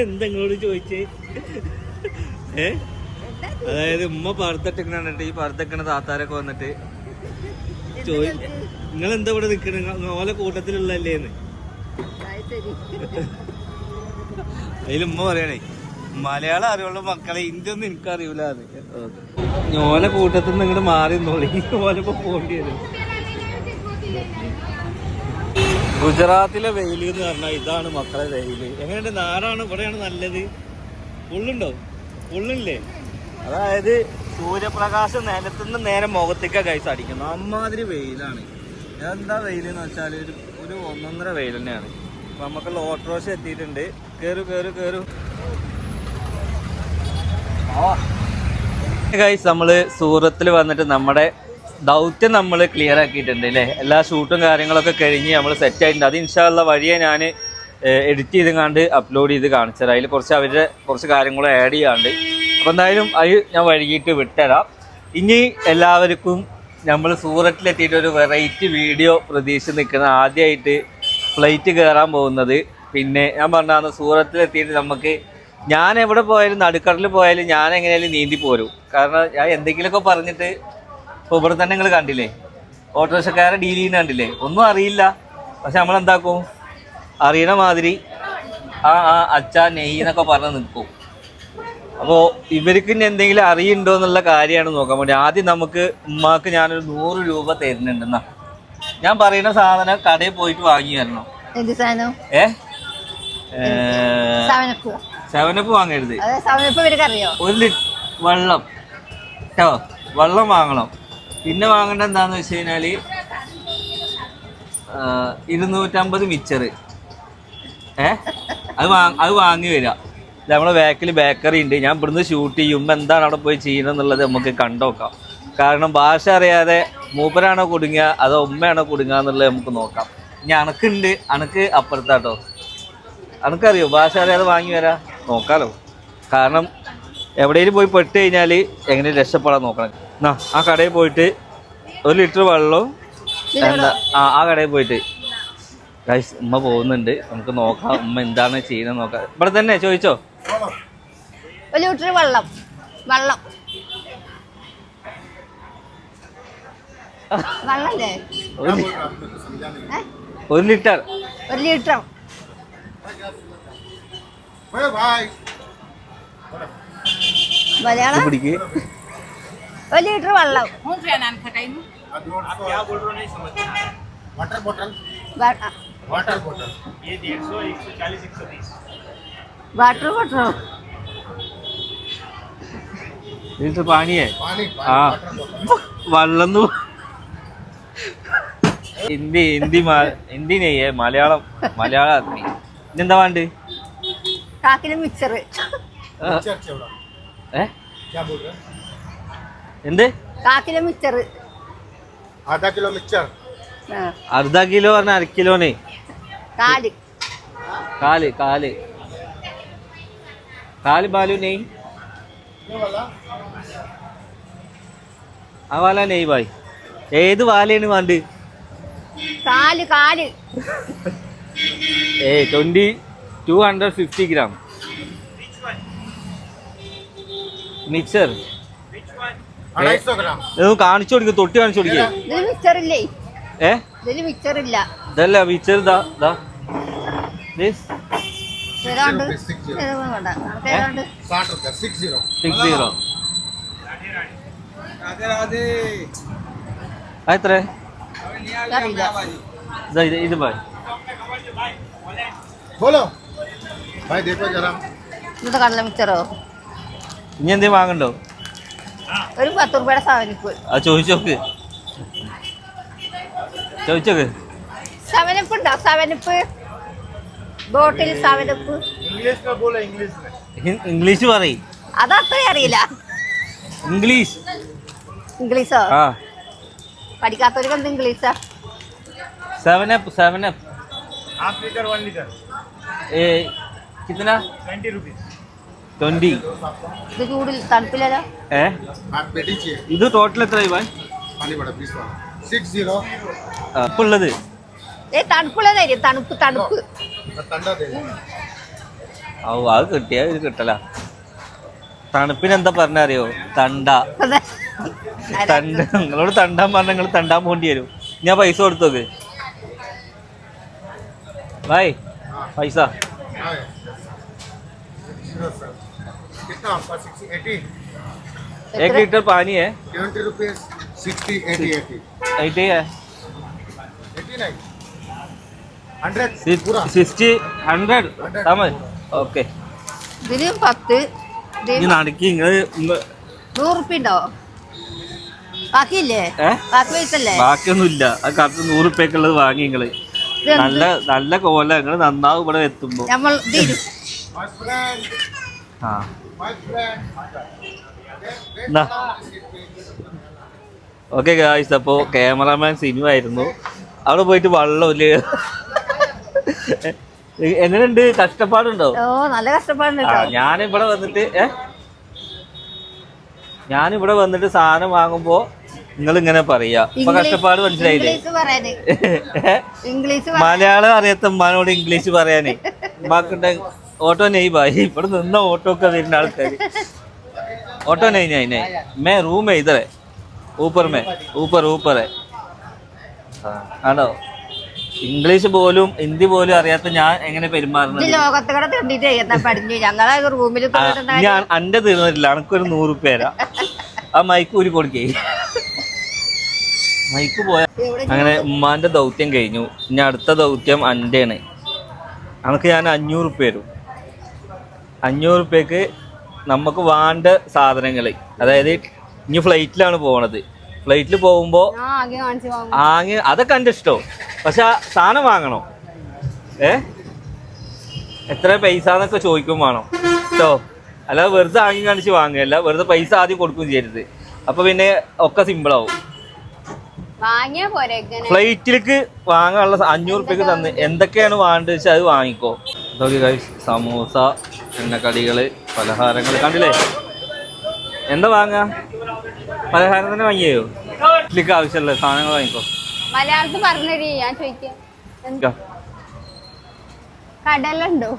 എന്തെങ്ങളോട് ചോദിച്ചേ. ഏ? അതായത് ഉമ്മ പറത്തിട്ടിങ്ങനെ ഈ പറത്തിക്കണ താത്താരൊക്കെ വന്നിട്ട് ചോദി നിങ്ങൾ എന്താ ഇവിടെ നിക്കണ? ഓലെ കൂട്ടത്തിലുള്ളല്ലേന്ന് അതിൽ ഉമ്മ പറയണേ മലയാളം അറിയുള്ള മക്കളെ ഇന്ത്യ ഒന്നും എനിക്കറിയൂല ഓലെ കൂട്ടത്തിൽ നിന്ന് ഇങ്ങോട്ട് മാറി നോളി ഓലപ്പോ പോണ്ടി വരും. ഗുജറാത്തിലെ വെയിൽ എന്ന് പറഞ്ഞാൽ ഇതാണ് മക്കളെ വെയിൽ. എങ്ങനെയുണ്ട്? നാടാണ് ഇവിടെയാണ് നല്ലത്. ഉള്ളുണ്ടോ? ഉള്ളില്ലേ? അതായത് സൂര്യപ്രകാശം നിലത്തുനിന്ന് നേരെ മുഖത്തേക്കാ കൈസ് അടിക്കുന്നത്. അമ്മാതിരി വെയിലാണ്. എന്താ വെയിൽ എന്ന് വെച്ചാൽ ഒരു ഒരു ഒന്നൊന്നര വെയിൽ തന്നെയാണ്. അപ്പൊ നമുക്കുള്ള ഓട്ടോറിക്ഷ എത്തിയിട്ടുണ്ട്. കേറു കേറു കേറു. ഗൈസ് നമ്മൾ സൂറത്തിൽ വന്നിട്ട് നമ്മുടെ ദൗത്യം നമ്മൾ ക്ലിയർ ആക്കിയിട്ടുണ്ട് അല്ലേ എല്ലാ ഷൂട്ടും കാര്യങ്ങളൊക്കെ കഴിഞ്ഞ് നമ്മൾ സെറ്റ് ആയിട്ടുണ്ട്. അത് ഇൻഷാല്ല വഴിയെ ഞാൻ എഡിറ്റ് ചെയ്ത് കണ്ട് അപ്ലോഡ് ചെയ്ത് കാണിച്ചത് അതിൽ കുറച്ച് അവരുടെ കുറച്ച് കാര്യങ്ങൾ ആഡ് ചെയ്യാണ്ട്. അപ്പോൾ എന്തായാലും അത് ഞാൻ വൈകിട്ട് വിട്ടുതരാം ഇനി എല്ലാവർക്കും നമ്മൾ സൂറത്തിലെത്തിയിട്ട് ഒരു വെറൈറ്റി വീഡിയോ പ്രതീക്ഷിച്ച് നിൽക്കുന്ന ആദ്യമായിട്ട് ഫ്ലൈറ്റ് കയറാൻ പോകുന്നത്. പിന്നെ ഞാൻ പറഞ്ഞാൽ സൂറത്തിലെത്തിയിട്ട് നമുക്ക് ഞാൻ എവിടെ പോയാലും നടുക്കടലിൽ പോയാലും ഞാൻ എങ്ങനെയായാലും നീന്തി പോരും. കാരണം ഞാൻ എന്തെങ്കിലുമൊക്കെ പറഞ്ഞിട്ട് ഇപ്പോൾ ഇവിടെ തന്നെ നിങ്ങൾ കണ്ടില്ലേ? ഓട്ടോറിക്ഷക്കാരെ ഡീൽ ചെയ്യുന്ന കണ്ടില്ലേ? ഒന്നും അറിയില്ല. പക്ഷെ നമ്മളെന്താക്കും? അറിയണ മാതിരി ആ ആ അച്ഛ നെയ്യ് എന്നൊക്കെ പറഞ്ഞ് നിൽക്കും അപ്പോൾ ഇവർക്ക് ഇനി എന്തെങ്കിലും അറിയുണ്ടോ എന്നുള്ള കാര്യമാണ് നോക്കാൻ വേണ്ടി. ആദ്യം നമുക്ക് ഉമ്മാക്ക് ഞാനൊരു നൂറ് രൂപ തരുന്നുണ്ടെന്നാ. ഞാൻ പറയുന്ന സാധനം കടയിൽ പോയിട്ട് വാങ്ങി തരണം ഏ? സവനപ്പ്. വാങ്ങരുത്. ഒരു ലിറ്റ് വെള്ളം. കേട്ടോ? വെള്ളം വാങ്ങണം. പിന്നെ വാങ്ങേണ്ട എന്താന്ന് വെച്ച് കഴിഞ്ഞാൽ ആ, ഇരുന്നൂറ്റമ്പത് മിച്ചർ ഏ? അത് വാങ്ങ അത് വാങ്ങി വരിക ഇത് നമ്മളെ ബാക്കിൽ ബേക്കറി ഉണ്ട്. ഞാൻ ഇവിടുന്ന് ഷൂട്ട് ചെയ്യുമ്പോൾ എന്താണ് അവിടെ പോയി ചെയ്യണമെന്നുള്ളത് നമുക്ക് കണ്ടോക്കാം. കാരണം ഭാഷ അറിയാതെ മൂപ്പരാണോ കുടുങ്ങുക അതോ ഉമ്മയാണോ കുടുങ്ങുക എന്നുള്ളത് നമുക്ക് നോക്കാം. ഇനി അണക്കുണ്ട് അണക്ക് അപ്പുറത്താട്ടോ. അണക്കറിയോ ഭാഷ അറിയാതെ വാങ്ങി വരാം? നോക്കാലോ. കാരണം എവിടെയെങ്കിലും പോയി പെട്ട് കഴിഞ്ഞാൽ എങ്ങനെ രക്ഷപ്പെടാൻ നോക്കണം. ആ കടയിൽ പോയിട്ട് ഒരു ലിറ്റർ വെള്ളവും എന്താ ആ ആ കടയിൽ പോയിട്ട്. ഗൈസ് ഉമ്മ പോകുന്നുണ്ട്. നമുക്ക് നോക്കാം ഉമ്മ എന്താണ് ചെയ്യുന്നത് നോക്കാം. ഇവിടെ തന്നെ ചോദിച്ചോ? ഒരു ലിറ്റർ വെള്ളം. വെള്ളം. വെള്ളല്ലേ? ഒരു ലിറ്റർ? ഒരു ലിറ്റർ. ഒരു ലിറ്റർ മലയാളം പിടിക്ക് ഒരു ലിറ്റർ വെള്ളം वाटर बॉटल വ- ആ, water bottle water water litre പാനിയേ पानी ആ पानी वाटर बॉटल വെള്ളം ഹിന്ദി ഹിന്ദി മ- ഹിന്ദി നെയ്യേ മലയാളം മലയാളം ആക്കി ഇതെന്താ വേണ്ട കാക്കിന് മിക്സർ मिक्सर चौड़ा ഏ क्या बोल रहे हैं എന്ത്? കിലോ മിച്ചർ അർദ്ധ കിലോ മിച്ചർ അർദ്ധ കിലോ പറഞ്ഞ അര കിലോന്. കാൽ. കാൽ കാൽ. കാൽ ബാലു നെയ്. ആ വാല നെയ് ബായ്. ഏത് വാലയാണ് വേണ്ട? കാൽ കാൽ. ഏ twenty two hundred fifty gram mixer കാണിച്ചു കൊടുക്കുക തൊട്ടി കാണിച്ചു കൊടുക്കുക ഇത് ഇനി എന്തേ വാങ്ങണ്ടോ? ഒരു പത്ത് രൂപയുടെ സാധനിപ്പ് അത് ചോദിച്ചോക്ക് ചോദിച്ചോക്ക് സെവനപ്പ് ഉണ്ടോ സെവനപ്പ് ബോട്ടിൽ സെവനപ്പ് इंग्लिश में बोलो इंग्लिश में ഇ- ഇംഗ്ലീഷ് പറയും അതത്രയും അറിയില്ല ഇംഗ്ലീഷ് ഇംഗ്ലീഷോ ആ പഠിക്കാത്തവർക്ക് എന്ത് ഇംഗ്ലീഷാ seven up seven up half litre one litre ഏ കിത്തന ट्वेंटी रुपीज ട്വന്റി. ഇത് ചൂടിൽ തണുപ്പില്ലല്ലോ? ഏ? ഇത് ടോട്ടൽ എത്ര ഇവൻ? തണുപ്പുള്ളത്. ഏ തണുപ്പുള്ളതായിരിക്കും തണുപ്പ് തണുപ്പ്. ഓ അത് കിട്ടിയ ഇത് കിട്ടല. തണുപ്പിന് എന്താ പറഞ്ഞറിയോ? തണ്ട. തണ്ട. നിങ്ങളോട് തണ്ടാൻ പറഞ്ഞ നിങ്ങൾ തണ്ടാൻ പോണ്ടി വരും. ഞാൻ പൈസ കൊടുത്തോക്ക്. ഭായ് പൈസ. कितना आपका? सिक्सटी एटी एक लीटर पानी है। Twenty rupees sixty eighty eighty eighty है। एटी नहीं। हंड्रेड पूरा। सिक्सटी हंड्रेड समझ ഓക്കെ ഇതിലും പത്ത് നടക്കി നിങ്ങൾ നൂറ് ഉപ്പി ഉണ്ടാവോ ബാക്കിയില്ലേ? ബാക്കി വയസ്സല്ലേ ബാക്കിയൊന്നും ഇല്ല അത് കറക്റ്റ് നൂറ് ഉപ്പേക്കുള്ളത് വാങ്ങി നിങ്ങൾ നല്ല നല്ല കോല. നിങ്ങൾ നന്നാവും ഇവിടെ എത്തുമ്പോ. നമ്മൾ ഓക്കെ ഗായ്സ് അപ്പോ ക്യാമറാമാൻ സിനിമ ആയിരുന്നു അവിടെ പോയിട്ട് വള്ളമില്ല എങ്ങനെയുണ്ട്? കഷ്ടപ്പാടുണ്ടോ? നല്ല കഷ്ടപ്പാടുണ്ട് ഞാനിവിടെ വന്നിട്ട് ഞാനിവിടെ വന്നിട്ട് സാധനം വാങ്ങുമ്പോ നിങ്ങൾ ഇങ്ങനെ പറയാ അപ്പൊ കഷ്ടപ്പാട് മനസ്സിലായില്ലേ? മലയാളം അറിയാത്ത ഉമ്മാനോട് ഇംഗ്ലീഷ് പറയാനേ. ഉമ്മാക്കുണ്ടെങ്കിൽ ഓട്ടോ നെയ് ഭായി. ഇവിടെ നിന്ന ഓട്ടോ ഒക്കെ വരുന്ന ആൾക്കാർ ഓട്ടോ നെയ് ഞാൻ മേ റൂമേ ഇതേ ഊപ്പർ മേ. ഊപ്പർ ഊപ്പറേ ആണോ? ഇംഗ്ലീഷ് പോലും ഹിന്ദി പോലും അറിയാത്ത ഞാൻ എങ്ങനെ പെരുമാറുന്നത്? ലോകത്ത് കൂടെ എനിക്കൊരു നൂറ് പേരാ ആ മൈക്ക് ഊരി കൊടുക്കേ. മൈക്ക് പോയ അങ്ങനെ ഉമ്മാന്റെ ദൗത്യം കഴിഞ്ഞു. ഇനി അടുത്ത ദൗത്യം അന്റെയാണ് അനക്ക് ഞാൻ അഞ്ഞൂറ് പേരും അഞ്ഞൂറ് റുപ്യക്ക് നമുക്ക് വേണ്ട സാധനങ്ങൾ അതായത് ഇനി ഫ്ലൈറ്റിലാണ് പോകണത് ഫ്ലൈറ്റിൽ പോകുമ്പോൾ ആങ്ങി അതൊക്കെ എന്റെ ഇഷ്ടവും. പക്ഷെ ആ സാധനം വാങ്ങണം. ഏ? എത്ര പൈസ എന്നൊക്കെ ചോദിക്കും വേണം. കേട്ടോ അല്ലാതെ വെറുതെ ആങ്ങി കാണിച്ച് വാങ്ങുകയല്ല. വെറുതെ പൈസ ആദ്യം കൊടുക്കുകയും ചെയ്യരുത്. അപ്പോൾ പിന്നെ ഒക്കെ സിമ്പിളാവും ഫ്ലൈറ്റിലേക്ക് വാങ്ങാനുള്ള അഞ്ഞൂറ് റുപ്യക്ക് തന്ന്. എന്തൊക്കെയാണ് വേണ്ടത് വെച്ചാൽ അത് വാങ്ങിക്കോ. ഇതൊക്കെ സമൂസ എണ്ണക്കടികൾ പലഹാരങ്ങൾ കണ്ടില്ലേ? എന്താ വാങ്ങാ? പലഹാരം തന്നെ വാങ്ങിയോ? വീട്ടിലേക്ക് ആവശ്യമുള്ള സാധനങ്ങൾ വാങ്ങിക്കോ. മലയാളത്തിൽ പറഞ്ഞരി ഞാൻ ചോദിക്കാം. കടലുണ്ടോ?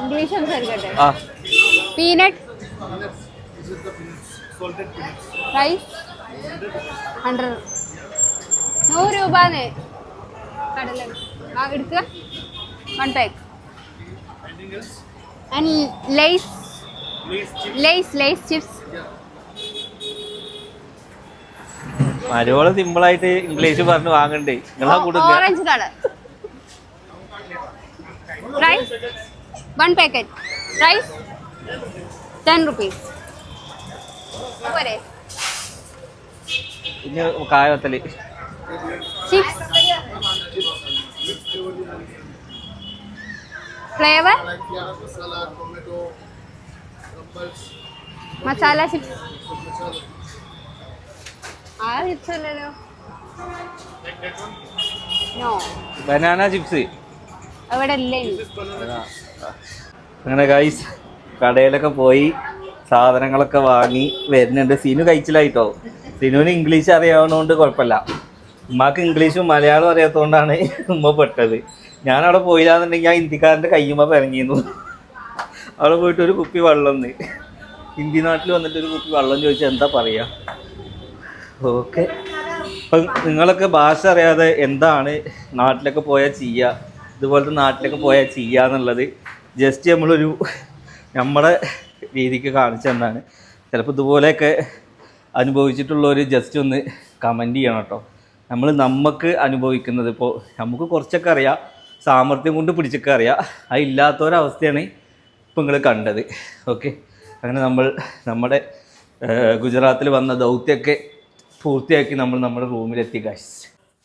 ഇംഗ്ലീഷ് സംസാരിക്കട്ടെ? പീനട്ട്? റൈസ് ഹൺഡ്രഡ് നൂറ് രൂപന്ന്. കടല ആ എടുക്കുക one pack and Lays Lays Lays chips മരുവോൾ സിമ്പിളായിട്ട് ഇംഗ്ലീഷ് പറഞ്ഞ് വാങ്ങണ്ടേ? നിങ്ങളാ കൊടുക്കുക orange colour rice one packet rice ten rupees പോരെ. ഇനി കായത്തൽ ചിപ്സ് ഫ്ലേവർ മസാല ചിപ്സ് ആ ചിപ്സ് അല്ലല്ലോ. നോ ബനാന ചിപ്സ് അവിടെ ഇല്ലേ അങ്ങനെ ഗൈസ് കടയിലൊക്കെ പോയി സാധനങ്ങളൊക്കെ വാങ്ങി വരുന്നുണ്ട്. സിനു കഴിച്ചിലായിട്ടോ? സിനുവിന് ഇംഗ്ലീഷ് അറിയാവുന്നതുകൊണ്ട് കുഴപ്പമില്ല. ഉമ്മാക്ക് ഇംഗ്ലീഷും മലയാളവും അറിയാത്തതുകൊണ്ടാണ് ഉമ്മ പെട്ടത്. ഞാൻ അവിടെ പോയില്ലാന്നുണ്ടെങ്കിൽ ആ ഹിന്ദിക്കാരന്റെ കയ്യുമ്മ പിറങ്ങിയിരുന്നു അവിടെ പോയിട്ട് ഒരു കുപ്പി വെള്ളം ഹിന്ദി നാട്ടിൽ വന്നിട്ട് ഒരു കുപ്പി വെള്ളം ചോദിച്ചാൽ എന്താ പറയുക ഓക്കെ. അപ്പം നിങ്ങളൊക്കെ ഭാഷ അറിയാതെ എന്താണ് നാട്ടിലൊക്കെ പോയാൽ ചെയ്യുക ഇതുപോലത്തെ നാട്ടിലൊക്കെ പോയാൽ ചെയ്യുക എന്നുള്ളത് ജസ്റ്റ് നമ്മളൊരു നമ്മുടെ രീതിക്ക് കാണിച്ചു തന്നാണ്. ചിലപ്പോൾ ഇതുപോലെയൊക്കെ അനുഭവിച്ചിട്ടുള്ളവർ ജസ്റ്റ് ഒന്ന് കമന്റ് ചെയ്യണം കേട്ടോ. നമ്മൾ നമുക്ക് അനുഭവിക്കുന്നത് ഇപ്പോൾ നമുക്ക് കുറച്ചൊക്കെ അറിയാം. സാമർഥ്യം കൊണ്ട് പിടിച്ചൊക്കെ അറിയാം. അത് ഇല്ലാത്തൊരവസ്ഥയാണ് ഇപ്പം നിങ്ങൾ കണ്ടത്. ഓക്കെ അങ്ങനെ നമ്മൾ നമ്മുടെ ഗുജറാത്തിൽ വന്ന ദൗത്യമൊക്കെ പൂർത്തിയാക്കി നമ്മൾ നമ്മുടെ റൂമിലെത്തി ഗായ്സ്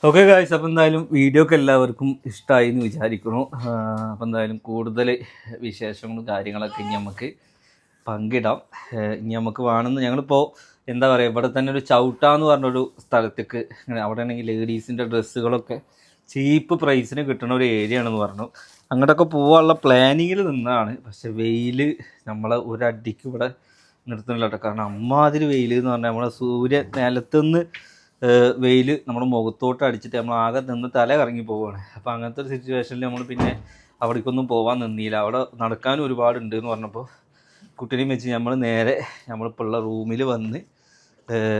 ഓക്കെ ഗായ്സ് അപ്പോൾ എന്തായാലും വീഡിയോ ഒക്കെ എല്ലാവർക്കും ഇഷ്ടമായി എന്ന് വിചാരിക്കുന്നു. അപ്പോൾ എന്തായാലും കൂടുതൽ വിശേഷങ്ങളും കാര്യങ്ങളൊക്കെ ഇനി നമുക്ക് പങ്കിടാം. ഇനി നമുക്ക് വേണമെന്ന് ഞങ്ങളിപ്പോൾ എന്താ പറയുക ഇവിടെ തന്നെ ഒരു ചവിട്ട എന്ന് പറഞ്ഞൊരു സ്ഥലത്തേക്ക് ഇങ്ങനെ അവിടെ ആണെങ്കിൽ ലേഡീസിന്റെ ഡ്രസ്സുകളൊക്കെ ചീപ്പ് പ്രൈസിന് കിട്ടുന്ന ഒരു ഏരിയ ആണെന്ന് പറഞ്ഞു. അങ്ങോട്ടൊക്കെ പോകാനുള്ള പ്ലാനിങ്ങിൽ നിന്നാണ്. പക്ഷെ വെയിൽ നമ്മളെ ഒരടിക്ക് ഇവിടെ നിർത്തുന്നില്ല കാരണം അമ്മാതിരി വെയിൽ എന്ന് പറഞ്ഞാൽ നമ്മളെ സൂര്യ നിലത്തുനിന്ന് വെയിൽ നമ്മുടെ മുഖത്തോട്ട് അടിച്ചിട്ട് നമ്മൾ ആകെ നിന്ന് തല കറങ്ങി പോവുകയാണ് അപ്പോൾ അങ്ങനത്തെ ഒരു സിറ്റുവേഷനിൽ നമ്മൾ പിന്നെ അവിടേക്കൊന്നും പോകാൻ നിന്നില്ല. അവിടെ നടക്കാനും ഒരുപാടുണ്ട് എന്ന് പറഞ്ഞപ്പോൾ കുട്ടീനെയും വെച്ച് നമ്മൾ നേരെ നമ്മളിപ്പോൾ ഉള്ള റൂമിൽ വന്ന്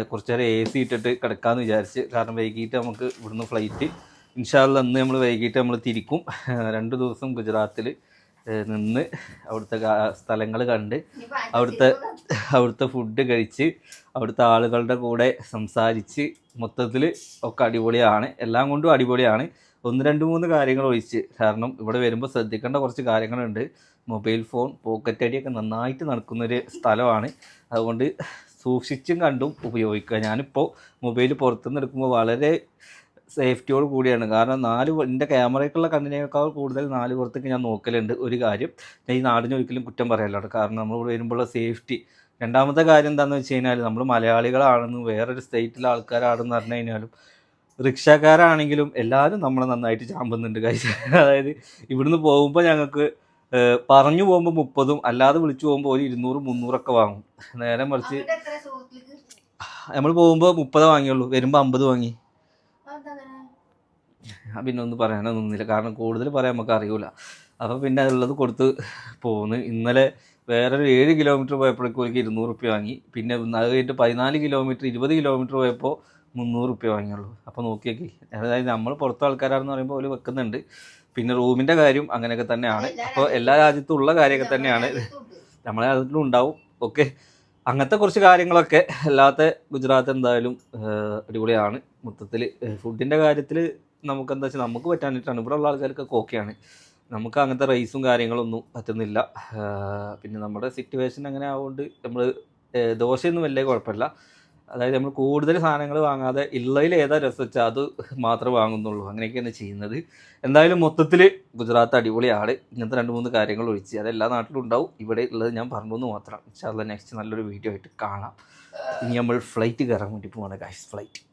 കുറച്ച് നേരം എ സി ഇട്ടിട്ട് കിടക്കാമെന്ന് വിചാരിച്ച് കാരണം വൈകിട്ട് നമുക്ക് ഇവിടുന്ന് ഫ്ലൈറ്റ് ഇൻഷാല്ല അന്ന് നമ്മൾ വൈകിട്ട് നമ്മൾ തിരിക്കും. രണ്ട് ദിവസം ഗുജറാത്തിൽ നിന്ന് അവിടുത്തെ സ്ഥലങ്ങൾ കണ്ട് അവിടുത്തെ അവിടുത്തെ ഫുഡ് കഴിച്ച് അവിടുത്തെ ആളുകളുടെ കൂടെ സംസാരിച്ച് മൊത്തത്തിൽ ഒക്കെ അടിപൊളിയാണ്. എല്ലാം കൊണ്ടും അടിപൊളിയാണ്. ഒന്ന് രണ്ട് മൂന്ന് കാര്യങ്ങൾ ഒഴിച്ച് കാരണം ഇവിടെ വരുമ്പോൾ ശ്രദ്ധിക്കേണ്ട കുറച്ച് കാര്യങ്ങളുണ്ട്. മൊബൈൽ ഫോൺ പോക്കറ്റ് അടിയൊക്കെ നന്നായിട്ട് നടക്കുന്നൊരു സ്ഥലമാണ്. അതുകൊണ്ട് സൂക്ഷിച്ചും കണ്ടും ഉപയോഗിക്കുക. ഞാനിപ്പോൾ മൊബൈൽ പുറത്തുനിന്ന് എടുക്കുമ്പോൾ വളരെ സേഫ്റ്റിയോട് കൂടിയാണ്. കാരണം നാല് എന്റെ ക്യാമറയ്ക്കുള്ള കണ്ണിനേക്കാൾ കൂടുതൽ നാല് പുറത്തേക്ക് ഞാൻ നോക്കലുണ്ട്. ഒരു കാര്യം ഞാൻ ഈ നാടിനെ ഒരിക്കലും കുറ്റം പറയലാണ് കാരണം നമ്മൾ വരുമ്പോഴുള്ള സേഫ്റ്റി രണ്ടാമത്തെ കാര്യം എന്താണെന്ന് വെച്ച് കഴിഞ്ഞാൽ നമ്മൾ മലയാളികളാണെന്ന് വേറൊരു സ്റ്റേറ്റിലെ ആൾക്കാരാണെന്ന് പറഞ്ഞു കഴിഞ്ഞാലും റിക്ഷക്കാരാണെങ്കിലും എല്ലാവരും നമ്മളെ നന്നായിട്ട് ചാമ്പുന്നുണ്ട് കഴിച്ച് അതായത് ഇവിടുന്ന് പോകുമ്പോൾ ഞങ്ങൾക്ക് പറഞ്ഞു പോകുമ്പോൾ മുപ്പതും അല്ലാതെ വിളിച്ചു പോകുമ്പോൾ ഒരു ഇരുന്നൂറ് മുന്നൂറൊക്കെ വാങ്ങും. നേരെ മറിച്ച് നമ്മൾ പോകുമ്പോൾ മുപ്പത് വാങ്ങിയുള്ളൂ വരുമ്പോൾ അമ്പത് വാങ്ങി. പിന്നെ ഒന്നും പറയാനൊന്നുമില്ല കാരണം കൂടുതൽ പറയാൻ നമുക്ക് അറിയൂല. അപ്പോൾ പിന്നെ അതുള്ളത് കൊടുത്ത് പോകുന്നു ഇന്നലെ വേറൊരു ഏഴ് കിലോമീറ്റർ പോയപ്പോഴേക്കും ഒരു ഇരുന്നൂറ് റുപ്യ വാങ്ങി. പിന്നെ അത് കഴിഞ്ഞിട്ട് പതിനാല് കിലോമീറ്റർ ഇരുപത് കിലോമീറ്റർ പോയപ്പോൾ മുന്നൂറ് റുപ്യ വാങ്ങിയുള്ളൂ. അപ്പോൾ നോക്കിയൊക്കെ. അതായത് നമ്മൾ പുറത്തെ ആൾക്കാരാണെന്ന് പറയുമ്പോൾ അവർ വെക്കുന്നുണ്ട്. പിന്നെ റൂമിന്റെ കാര്യം അങ്ങനെയൊക്കെ തന്നെയാണ്. അപ്പോൾ എല്ലാ രാജ്യത്തും ഉള്ള കാര്യമൊക്കെ തന്നെയാണ്. നമ്മളെ രാജ്യത്തിലും ഉണ്ടാവും. ഓക്കെ. അങ്ങനത്തെ കുറച്ച് കാര്യങ്ങളൊക്കെ അല്ലാത്ത ഗുജറാത്ത് എന്തായാലും അടിപൊളിയാണ്. മൊത്തത്തിൽ ഫുഡിന്റെ കാര്യത്തിൽ നമുക്ക് എന്താ വെച്ചാൽ നമുക്ക് പറ്റാനായിട്ടാണ് ഇവിടെ ഉള്ള ആൾക്കാർക്കൊക്കെ ഓക്കെയാണ് നമുക്ക് അങ്ങനത്തെ റൈസും കാര്യങ്ങളൊന്നും പറ്റുന്നില്ല. പിന്നെ നമ്മുടെ സിറ്റുവേഷൻ അങ്ങനെ ആവുകൊണ്ട് നമ്മൾ ദോശയൊന്നും വലിയ കുഴപ്പമില്ല. അതായത് നമ്മൾ കൂടുതൽ സാധനങ്ങൾ വാങ്ങാതെ ഉള്ളതിൽ ഏതാ രസം വെച്ചാൽ അത് മാത്രമേ വാങ്ങുന്നുള്ളൂ. അങ്ങനെയൊക്കെയാണ് ചെയ്യുന്നത്. എന്തായാലും മൊത്തത്തിൽ ഗുജറാത്ത് അടിപൊളിയാണ്. ഇങ്ങനത്തെ രണ്ട് മൂന്ന് കാര്യങ്ങൾ ഒഴിച്ച്. അത് എല്ലാ നാട്ടിലും ഉണ്ടാവും. ഇവിടെ ഉള്ളത് ഞാൻ പറഞ്ഞു എന്ന് മാത്രം. ഇൻഷാല്ല നെക്സ്റ്റ് നല്ലൊരു വീഡിയോ ആയിട്ട് കാണാം. ഇനി നമ്മൾ ഫ്ലൈറ്റ് കയറാൻ വേണ്ടി പോവാണ് ഗൈസ് ഫ്ലൈറ്റ്